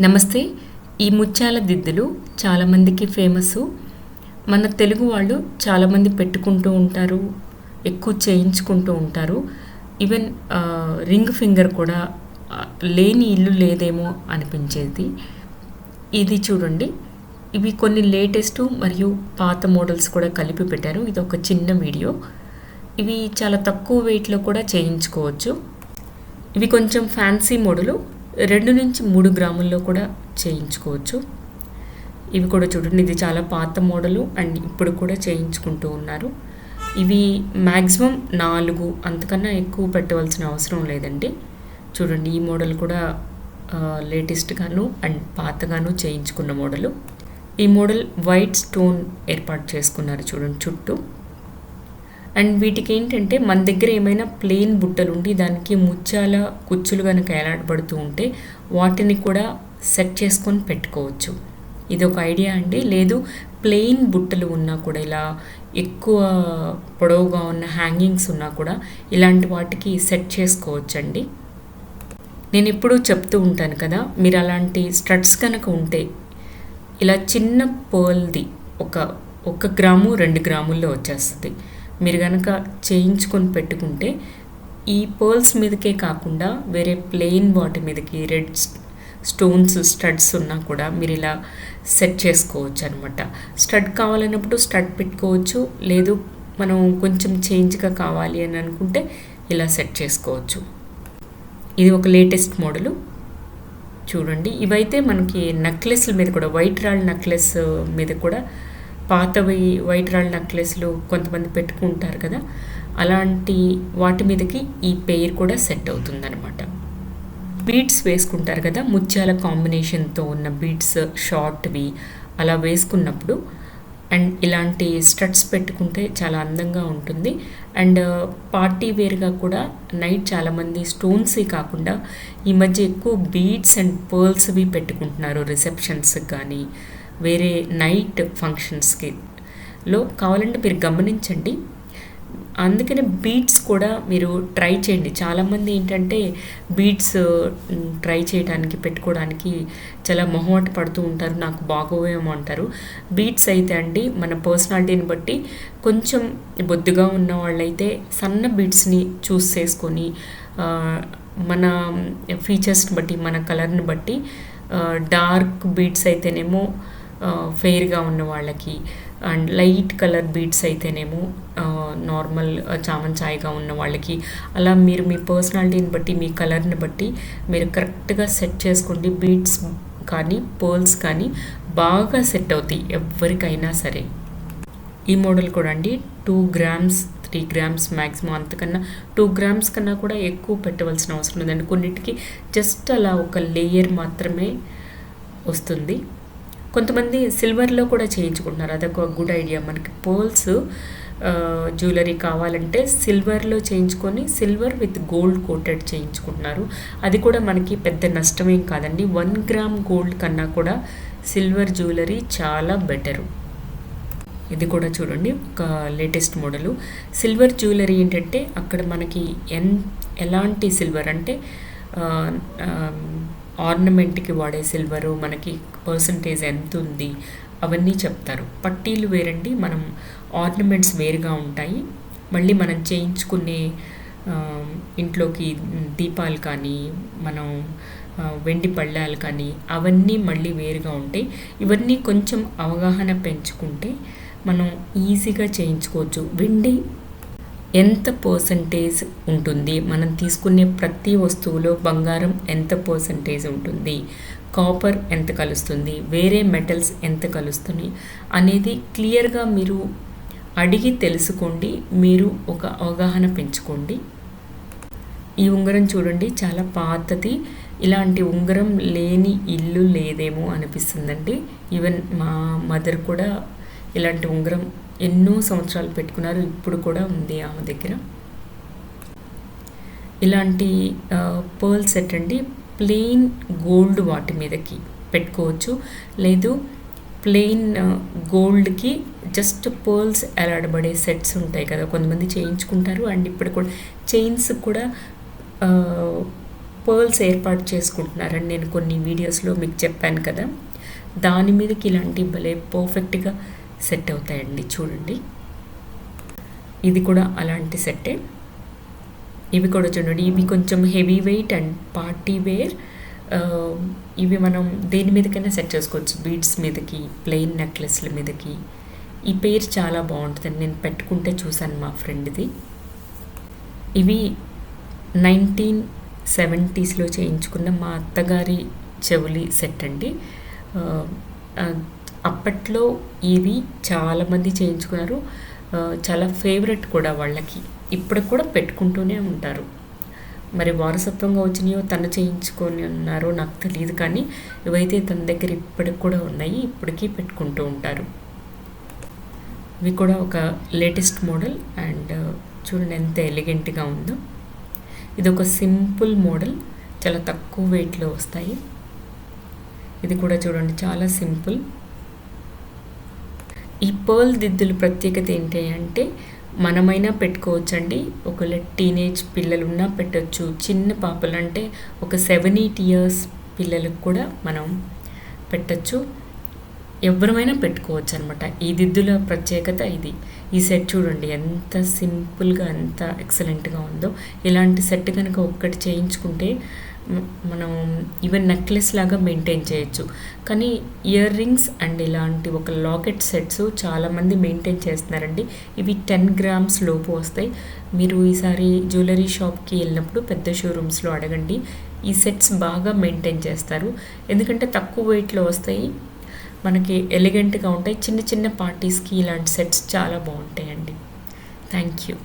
నమస్తే. ఈ ముత్యాల దిద్దులు చాలామందికి ఫేమస్. మన తెలుగు వాళ్ళు చాలామంది పెట్టుకుంటూ ఉంటారు ఎక్కువ చేయించుకుంటూ ఉంటారు. ఈవెన్ రింగ్ ఫింగర్ కూడా లేని ఇల్లు లేదేమో అనిపించేది. ఇది చూడండి. ఇవి కొన్ని లేటెస్ట్ మరియు పాత మోడల్స్ కూడా కలిపి పెట్టారు. ఇది ఒక చిన్న వీడియో. ఇవి చాలా తక్కువ వెయిట్లో కూడా చేయించుకోవచ్చు. ఇవి కొంచెం ఫ్యాన్సీ మోడలు. రెండు నుంచి మూడు గ్రాముల్లో కూడా చేయించుకోవచ్చు. ఇవి కూడా చూడండి ఇది చాలా పాత మోడలు అండ్ ఇప్పుడు కూడా చేయించుకుంటూ ఉన్నారు. ఇవి మ్యాక్సిమం నాలుగు అంతకన్నా ఎక్కువ పెట్టవలసిన అవసరం లేదండి. చూడండి ఈ మోడల్ కూడా లేటెస్ట్గాను అండ్ పాతగాను చేయించుకున్న మోడలు. ఈ మోడల్ వైట్ స్టోన్ ఏర్పాటు చేసుకున్నారు చూడండి చుట్టూ. అండ్ వీటికి ఏంటంటే మన దగ్గర ఏమైనా ప్లెయిన్ బుట్టలు ఉండి దానికి ముత్యాల కుచ్చులు కనుక ఎలాడబడుతూ ఉంటే వాటిని కూడా సెట్ చేసుకొని పెట్టుకోవచ్చు. ఇది ఒక ఐడియా అండి. లేదు ప్లెయిన్ బుట్టలు ఉన్నా కూడా ఇలా ఎక్కువ పొడవుగా ఉన్న హ్యాంగింగ్స్ ఉన్నా కూడా ఇలాంటి వాటికి సెట్ చేసుకోవచ్చండి. నేను ఎప్పుడూ చెప్తూ ఉంటాను కదా మీరు అలాంటి స్టడ్స్ కనుక ఉంటే ఇలా చిన్న పర్ల్ది ఒక ఒక గ్రాము రెండు గ్రాముల్లో వచ్చేస్తుంది. మీరు కనుక చేయించుకొని పెట్టుకుంటే ఈ పర్ల్స్ మీదకే కాకుండా వేరే ప్లెయిన్ వాటి మీదకి రెడ్ స్టోన్స్ స్టడ్స్ ఉన్నా కూడా మీరు ఇలా సెట్ చేసుకోవచ్చు అనమాట స్టడ్ కావాలన్నప్పుడు స్టడ్ పెట్టుకోవచ్చు. లేదు మనం కొంచెం చేంజ్గా కావాలి అని అనుకుంటే ఇలా సెట్ చేసుకోవచ్చు. ఇది ఒక లేటెస్ట్ మోడలు. చూడండి. ఇవైతే మనకి నెక్లెస్ల మీద కూడా వైట్ రాళ్ళ నెక్లెస్ మీద కూడా పాతవి వైట్ రాళ్ళ నెక్లెస్లు కొంతమంది పెట్టుకుంటారు కదా అలాంటి వాటి మీదకి ఈ పెయిర్ కూడా సెట్ అవుతుందనమాట బీడ్స్ వేసుకుంటారు కదా ముత్యాల కాంబినేషన్తో ఉన్న బీడ్స్ షార్ట్వి అలా వేసుకున్నప్పుడు అండ్ ఇలాంటి స్టడ్స్ పెట్టుకుంటే చాలా అందంగా ఉంటుంది. అండ్ పార్టీ వేర్గా కూడా నైట్ చాలామంది స్టోన్స్వి కాకుండా ఈ మధ్య ఎక్కువ బీడ్స్ అండ్ పర్ల్స్వి పెట్టుకుంటున్నారు రిసెప్షన్స్కి కానీ వేరే నైట్ ఫంక్షన్స్కి లో కావాలంటే మీరు గమనించండి. అందుకనే బీట్స్ కూడా మీరు ట్రై చేయండి. చాలామంది ఏంటంటే బీట్స్ ట్రై చేయడానికి పెట్టుకోవడానికి చాలా మొహమాట పడుతూ ఉంటారు. నాకు బాగోవేమో అంటారు. బీట్స్ అయితే అండి మన పర్సనాలిటీని బట్టి కొంచెం బొద్దుగా ఉన్న వాళ్ళైతే సన్న బీట్స్ని చూస్ చేసుకొని మన ఫీచర్స్ని బట్టి మన కలర్ని బట్టి డార్క్ బీట్స్ అయితేనేమో ఫెయిర్గా ఉన్న వాళ్ళకి. అండ్ లైట్ కలర్ బీట్స్ అయితేనేమో నార్మల్ చామంచాయిగా ఉన్న వాళ్ళకి. అలా మీరు మీ పర్సనాలిటీని బట్టి మీ కలర్ని బట్టి మీరు కరెక్ట్గా సెట్ చేసుకోండి. బీట్స్ కానీ పర్ల్స్ కానీ బాగా సెట్ అవుతాయి ఎవరికైనా సరే. ఈ మోడల్ కూడా అండి two grams three grams maximum అంతకన్నా టూ గ్రామ్స్ కన్నా కూడా ఎక్కువ పెట్టవలసిన అవసరం లేదండి. కొన్నిటికి జస్ట్ అలా ఒక లేయర్ మాత్రమే వస్తుంది. కొంతమంది సిల్వర్లో కూడా చేయించుకుంటున్నారు. అదొక గుడ్ ఐడియా. మనకి పోల్స్ జ్యువెలరీ కావాలంటే సిల్వర్లో చేయించుకొని సిల్వర్ విత్ గోల్డ్ కోటెడ్ చేయించుకుంటున్నారు. అది కూడా మనకి పెద్ద నష్టమేం కాదండి. వన్ గ్రామ్ గోల్డ్ కన్నా కూడా సిల్వర్ జ్యువెలరీ చాలా బెటరు. ఇది కూడా చూడండి. ఒక లేటెస్ట్ మోడలు. సిల్వర్ జ్యువెలరీ ఏంటంటే అక్కడ మనకి ఎన్ ఎలాంటి సిల్వర్ అంటే ఆర్నమెంట్కి వాడే సిల్వరు మనకి పర్సంటేజ్ ఎంత ఉంది అవన్నీ చెప్తారు. పట్టీలు వేరండి మనం ఆర్నమెంట్స్ వేరుగా ఉంటాయి. మళ్ళీ మనం చేయించుకునే ఇంట్లోకి దీపాలు కానీ మనం వెండి పళ్ళాలు కానీ అవన్నీ మళ్ళీ వేరుగా ఉంటాయి ఇవన్నీ కొంచెం అవగాహన పెంచుకుంటే మనం ఈజీగా చేయించుకోవచ్చు. వెండి ఎంత పర్సంటేజ్ ఉంటుంది? మనం తీసుకునే ప్రతి వస్తువులో బంగారం ఎంత పర్సంటేజ్ ఉంటుంది? కాపర్ ఎంత కలుస్తుంది? వేరే మెటల్స్ ఎంత కలుస్తుంది? అనేది క్లియర్గా మీరు అడిగి తెలుసుకోండి. మీరు ఒక అవగాహన పెంచుకోండి. ఈ ఉంగరం చూడండి. చాలా పాతది. ఇలాంటి ఉంగరం లేని ఇల్లు లేదేమో అనిపిస్తుందండి. ఈవెన్ మా మదర్ కూడా ఇలాంటి ఉంగరం ఎన్నో సంవత్సరాలు పెట్టుకున్నారు. ఇప్పుడు కూడా ఉంది ఆమె దగ్గర. ఇలాంటి పర్ల్ సెట్ అండి. ప్లెయిన్ గోల్డ్ వాటి మీదకి పెట్టుకోవచ్చు. లేదు ప్లెయిన్ గోల్డ్కి జస్ట్ పర్ల్స్ ఎలాడబడే సెట్స్ ఉంటాయి కదా. కొంతమంది చేయించుకుంటారు. అండ్ ఇప్పుడు కూడా చైన్స్ కూడా పర్ల్స్ ఏర్పాటు చేసుకుంటున్నారని నేను కొన్ని వీడియోస్లో మీకు చెప్పాను కదా. దాని మీదకి ఇలాంటి భలే పర్ఫెక్ట్గా సెట్ అవుతాయండి చూడండి. ఇది కూడా అలాంటి సెట్టే. ఇవి కూడా చూడండి ఇవి కొంచెం heavy weight and party wear. ఇవి మనం దేని మీదకైనా సెట్ చేసుకోవచ్చు. బీడ్స్ మీదకి ప్లెయిన్ నెక్లెస్ల మీదకి. ఈ పేరు చాలా బాగుంటుందండి. నేను పెట్టుకుంటే చూశాను మా ఫ్రెండ్ది. ఇవి నైన్టీన్ సెవెంటీస్లో చేయించుకున్న మా అత్తగారి చెవులి సెట్ అండి. అప్పట్లో ఇవి చాలామంది చేయించుకున్నారు. చాలా ఫేవరెట్ కూడా వాళ్ళకి. ఇప్పటికి కూడా పెట్టుకుంటూనే ఉంటారు. మరి వారసత్వంగా వచ్చినాయో తను చేయించుకొని ఉన్నారో నాకు తెలియదు కానీ ఇవైతే తన దగ్గర ఇప్పటికి కూడా ఉన్నాయి. ఇప్పటికీ పెట్టుకుంటూ ఉంటారు. ఇవి కూడా ఒక లేటెస్ట్ మోడల్ అండ్ చూడండి ఎంత ఎలిగెంట్గా ఉందో. ఇది ఒక సింపుల్ మోడల్ చాలా తక్కువ వెయిట్లో వస్తాయి. ఇది కూడా చూడండి చాలా సింపుల్. ఈ పర్ల్ దిద్దుల ప్రత్యేకత ఏంటి అంటే మనమైనా పెట్టుకోవచ్చండి. ఒకవేళ టీనేజ్ పిల్లలు ఉన్నా పెట్టచ్చు. చిన్న పాపలు అంటే ఒక సెవెన్ ఎయిట్ ఇయర్స్ పిల్లలకు కూడా మనం పెట్టచ్చు. ఎవరమైనా పెట్టుకోవచ్చు అనమాట ఈ దిద్దుల ప్రత్యేకత ఇది. ఈ సెట్ చూడండి ఎంత సింపుల్గా ఎంత ఎక్సలెంట్గా ఉందో. ఇలాంటి సెట్ కనుక ఒక్కటి చేయించుకుంటే మనం ఈవెన్ నెక్లెస్ లాగా మెయింటైన్ చేయొచ్చు. కానీ ఇయర్ రింగ్స్ అండ్ ఇలాంటి ఒక లాకెట్ సెట్స్ చాలామంది మెయింటైన్ చేస్తున్నారండి. ఇవి టెన్ గ్రామ్స్ లోపు వస్తాయి. మీరు ఈసారి జ్యువెలరీ షాప్కి వెళ్ళినప్పుడు పెద్ద షోరూమ్స్లో అడగండి. ఈ సెట్స్ బాగా మెయింటైన్ చేస్తారు. ఎందుకంటే తక్కువ వెయిట్లో వస్తాయి. మనకి ఎలిగెంట్గా ఉంటాయి. చిన్న చిన్న పార్టీస్కి ఇలాంటి సెట్స్ చాలా బాగుంటాయండి. Thank you